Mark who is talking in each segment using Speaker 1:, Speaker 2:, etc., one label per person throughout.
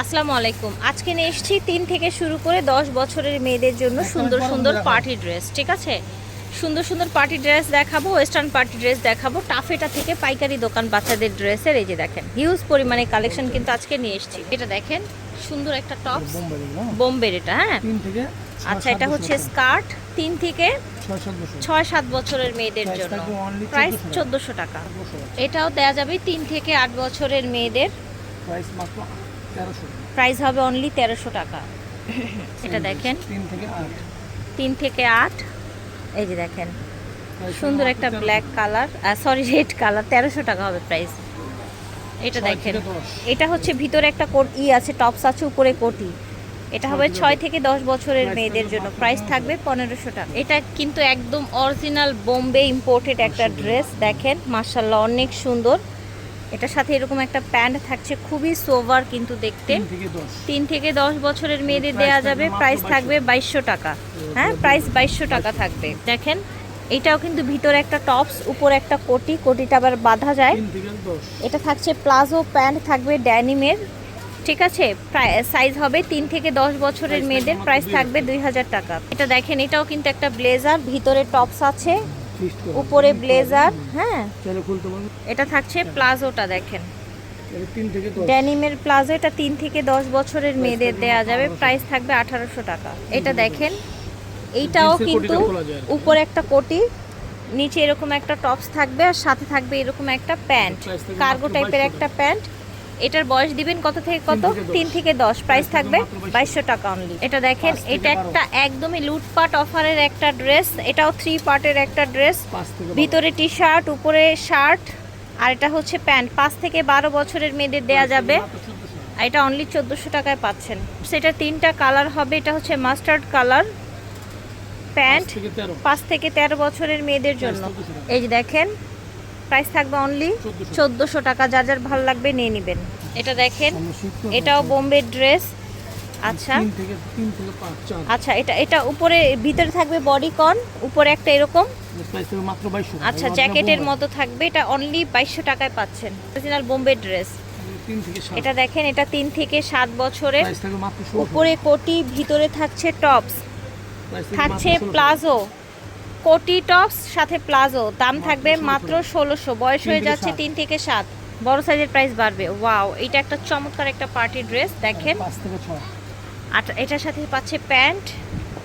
Speaker 1: আসসালামু আলাইকুম। আজকে নিয়ে এসেছি তিন থেকে শুরু করে দশ বছরের মেয়েদের জন্য সুন্দর সুন্দর পার্টি ড্রেস ঠিক আছে? সুন্দর সুন্দর পার্টি ড্রেস দেখাবো ওয়েস্টার্ন পার্টি ড্রেস দেখাবো। টাফেটা থেকে পাইকারি দোকান বাচ্চাদের ড্রেসের এই যে দেখেন হিউজ পরিমাণে কালেকশন কিন্তু আজকে নিয়ে এসেছি। এটা দেখেন সুন্দর একটা টপ বোম্বের এটা হ্যাঁ? আচ্ছা এটা হচ্ছে স্কার্ট তিন থেকে
Speaker 2: ছয় সাত
Speaker 1: বছরের মেয়েদের জন্য। প্রাইস
Speaker 2: 1400
Speaker 1: চোদ্দোশো টাকা। এটাও দেয়া যাবে তিন থেকে আট বছরের মেয়েদের।
Speaker 2: প্রাইস মাত্র
Speaker 1: প্রাইস হবে অনলি তেরোশো টাকা। এটা দেখেন।
Speaker 2: তিন থেকে আট।
Speaker 1: এই যে দেখেন সুন্দর একটা black colour sorry red colour তেরোশো টাকা হবে প্রাইস এটা দেখেন এটা হচ্ছে ভিতরে একটা কোট ই আছে টপস আছে উপরে কোটি। এটা হবে ছয় থেকে দশ বছরের মেয়েদের জন্য। প্রাইস থাকবে পনেরোশো টাকা। এটা কিন্তু একদম অরিজিনাল বোম্বে ইম্পোর্টেড একটা ড্রেস দেখেন মার্শাল্লাহ অনেক সুন্দর। এটার সাথে এরকম একটা প্যান্ট থাকছে খুবই সোভার কিন্তু দেখতে।
Speaker 2: তিন থেকে দশ।
Speaker 1: বছরের মেয়েদের দেওয়া যাবে প্রাইস থাকবে বাইশশো টাকা। হ্যাঁ প্রাইস বাইশশো টাকা থাকবে। দেখেন এটাও কিন্তু ভিতরে একটা টপস উপরে একটা কোটি কোটিটা আবার বাঁধা যায়। এটা থাকছে প্লাজো প্যান্ট থাকবে ড্যানিমের ঠিক আছে সাইজ হবে তিন থেকে দশ বছরের মেয়েদের প্রাইস থাকবে দুই হাজার টাকা। এটা দেখেন এটাও কিন্তু একটা ব্লেজার ভিতরে টপস আছে। উপরে ব্লেজার হ্যাঁ। এটা থাকছে প্লাজোটা দেখেন। ড্যানিমের প্লাজো এটা তিন থেকে দশ বছরের মেয়েদের দেয়া যাবে প্রাইস থাকবে আঠারোশো টাকা। এটা দেখেন এইটাও কিন্তু। উপরে একটা কোটি নিচে এরকম একটা টপস থাকবে আর সাথে থাকবে এরকম একটা প্যান্ট কার্গো টাইপের একটা প্যান্ট এটার বয়স দিবেন কত থেকে কত?
Speaker 2: তিন থেকে দশ।
Speaker 1: প্রাইস
Speaker 2: থাকবে
Speaker 1: বাইশশো টাকা অনলি এটা দেখেন এটা একটা একদমই লুটপাট অফারের একটা ড্রেস এটাও থ্রি পার্টের একটা ড্রেস। ভিতরে টি শার্ট উপরে শার্ট আর এটা হচ্ছে প্যান্ট পাঁচ থেকে বারো বছরের মেয়েদের দেয়া যাবে। আর এটা অনলি চোদ্দোশো টাকায় পাচ্ছেন। সেটা তিনটা কালার হবে এটা হচ্ছে মাস্টার্ড কালার প্যান্ট
Speaker 2: পাঁচ থেকে তেরো।
Speaker 1: বছরের মেয়েদের জন্য। এই যে দেখেন প্রাইস থাকবে অনলি
Speaker 2: 1400
Speaker 1: চোদ্দোশো টাকা। যার যার ভালো লাগবে নিয়ে নেবেন। এটা দেখেন এটাও বোম্বে ড্রেস। আচ্ছা। আচ্ছা এটা এটা উপরে ভিতরে থাকবে বডি কন উপরে একটা এরকম। আচ্ছা জ্যাকেটের মতো থাকবে এটা অনলি বাইশশো টাকায় পাচ্ছেন। Original Bombay dress. এটা দেখেন এটা তিন থেকে সাত বছরের। উপরে কোটি ভিতরে থাকছে টপস থাকছে প্লাজো কোটি টপস সাথে প্লাজো দাম থাকবে মাত্র ষোলোশো। বয়স হয়ে যাচ্ছে তিন থেকে সাত। বড় সাইজের প্রাইস বাড়বে। ওয়াও এটা একটা চমৎকার একটা পার্টি ড্রেস দেখেন। আর এটার সাথে পাচ্ছে প্যান্ট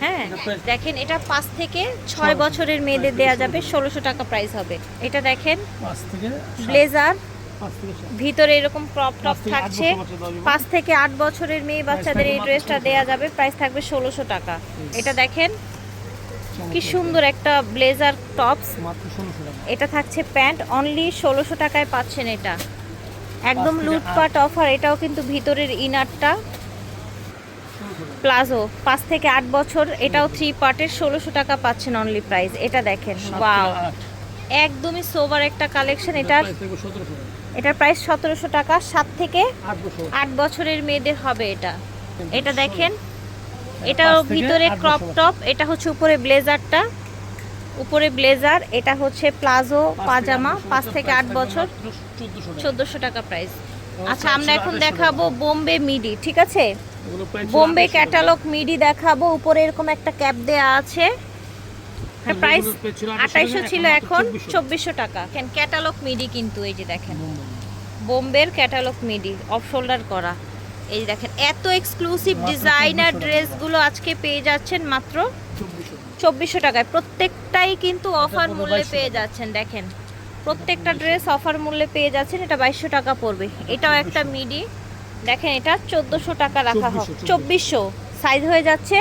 Speaker 1: হ্যাঁ? দেখেন এটা পাঁচ থেকে ছয় বছরের মেয়েদের দেয়া যাবে ষোলোশো টাকা প্রাইস হবে। এটা দেখেন। ব্লেজার। ভিতরে এরকম ক্রপ টপ থাকছে। পাঁচ থেকে আট বছরের মেয়ে বাচ্চাদের এই ড্রেসটা
Speaker 2: 1600
Speaker 1: দেয়া যাবে প্রাইস থাকবে ষোলোশো টাকা। এটা দেখেন কি সুন্দর একটা ব্লেজার টপস এটা থাকছে প্যান্ট অনলি ষোলোশো টাকায় পাচ্ছেন এটা। একদম লুটপাট অফার এটাও কিন্তু ভিতরের ইনারটা প্লাজো পাঁচ থেকে আট বছর এটাও থ্রি পার্টের ষোলোশো টাকা পাচ্ছেন অনলি প্রাইস এটা দেখেন
Speaker 2: আট।
Speaker 1: একদমই সোবার একটা কালেকশন
Speaker 2: এটার।
Speaker 1: এটার প্রাইস সতেরোশো টাকা সাত থেকে
Speaker 2: আট
Speaker 1: বছরের মেয়েদের হবে এটা। এটা দেখেন
Speaker 2: এটা
Speaker 1: এটাও
Speaker 2: পাঁচ থেকে
Speaker 1: ভিতরে ক্রপ টপ এটা হচ্ছে উপরে ব্লেজারটা। উপরে ব্লেজার এটা হচ্ছে প্লাজো পাজামা পাঁচ থেকে আট বছর।
Speaker 2: মাত্র 1400 টাকা।
Speaker 1: চোদ্দোশো টাকা প্রাইস আচ্ছা আমরা এখন দেখাবো বোম্বে মিডি ঠিক আছে? বোম্বে ক্যাটালগ মিডি দেখাবো উপরে এরকম একটা ক্যাপ দেয়া আছে।
Speaker 2: হ্যাঁ,
Speaker 1: প্রাইস
Speaker 2: ছিল 2800
Speaker 1: আঠাইশো ছিল এখন চব্বিশশো। টাকা। ক্যাটালগ মিডি কিন্তু এই যে দেখেন।
Speaker 2: বোম্বে।
Speaker 1: বোম্বের ক্যাটালগ মিডি অফ শোল্ডার করা। এই দেখেন এত এক্সক্লুসিভ ডিজাইনার
Speaker 2: 2400 টাকা।
Speaker 1: ড্রেসগুলো আজকে পেয়ে যাচ্ছেন মাত্র
Speaker 2: 2400
Speaker 1: চব্বিশশো টাকায়। প্রত্যেকটাই কিন্তু অফার মূল্যে পেয়ে যাচ্ছেন দেখেন। প্রত্যেকটা ড্রেস অফার মূল্যে পেয়ে যাচ্ছেন এটা বাইশশো টাকা পড়বে। এটাও একটা মিডি দেখেন এটা চোদ্দোশো টাকা রাখা
Speaker 2: 2400,
Speaker 1: চব্বিশশো সাইজ হয়ে যাচ্ছে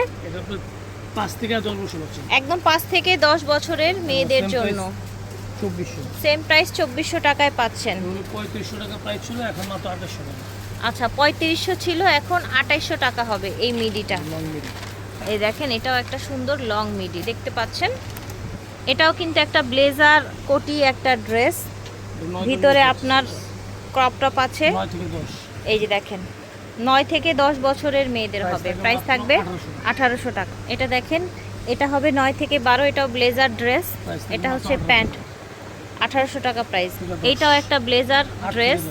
Speaker 1: একদম পাঁচ থেকে দশ বছরের মেয়েদের জন্য। সেম প্রাইস চব্বিশশো টাকায় পাচ্ছেন।
Speaker 2: পঁয়ত্রিশশো টাকা প্রাইস ছিল এখন মাত্র আঠাশশো টাকা।
Speaker 1: আচ্ছা পঁয়ত্রিশশো ছিল এখন আঠাইশশো টাকা হবে এই মিডিটা। এই দেখেন এটাও একটা সুন্দর লং মিডি দেখতে পাচ্ছেন? এটাও কিন্তু একটা ব্লেজার কোটি একটা ড্রেস ভিতরে আপনার ক্রপ টপ আছে। এই যে দেখেন নয় থেকে দশ বছরের মেয়েদের হবে। প্রাইস থাকবে আঠারোশো টাকা। এটা দেখেন এটা হবে নয় থেকে বারো এটাও ব্লেজার ড্রেস এটা হচ্ছে প্যান্ট। আঠারোশো টাকা প্রাইস এইটাও একটা ব্লেজার ড্রেস।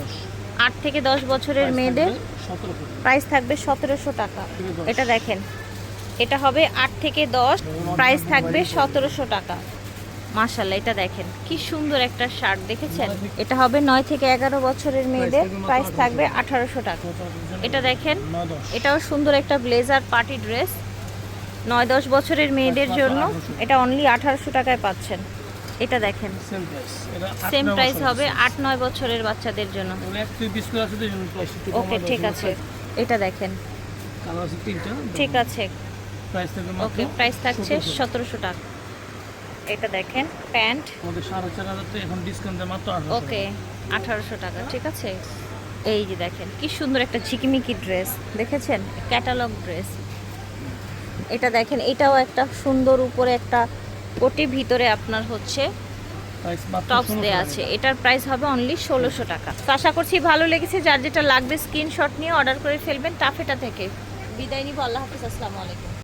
Speaker 1: আট থেকে দশ বছরের মেয়েদের প্রাইস থাকবে সতেরোশো টাকা। এটা দেখেন। এটা হবে আট থেকে দশ প্রাইস থাকবে সতেরোশো টাকা। মাশাল্লাহ এটা দেখেন। কি সুন্দর একটা শার্ট দেখেছেন? এটা হবে নয় থেকে এগারো বছরের মেয়েদের প্রাইস থাকবে আঠারোশো। টাকা। এটা দেখেন এটাও সুন্দর একটা ব্লেজার পার্টি ড্রেস নয় দশ বছরের মেয়েদের জন্য এটা অনলি আঠারোশো টাকায় পাচ্ছেন। এটা দেখেন।
Speaker 2: সেম প্রাইস
Speaker 1: হবে আট নয় বছরের বাচ্চাদের জন্য। ওকে ঠিক আছে। এটা দেখেন।
Speaker 2: তিনটা
Speaker 1: ঠিক আছে। ওকে প্রাইস থাকছে সতেরোশো। টাকা। এটা দেখেন প্যান্ট। ওকে আঠারোশো টাকা। ঠিক আছে? এই যে দেখেন কি সুন্দর একটা ঝিকিমিকি ড্রেস দেখেছেন? ক্যাটালগ ড্রেস এটা দেখেন এটাও একটা সুন্দর উপরে একটা কোটি ভিতরে আপনার হচ্ছে টপস দেওয়া আছে। এটার প্রাইস হবে অনলি ষোলোশো টাকা। তো আশা করছি ভালো লেগেছে। যার যেটা লাগবে স্ক্রিনশট নিয়ে অর্ডার করে ফেলবেন। টাফেটা থেকে। বিদায় নিব। আল্লাহ হাফিজ। আসসালামু আলাইকুম।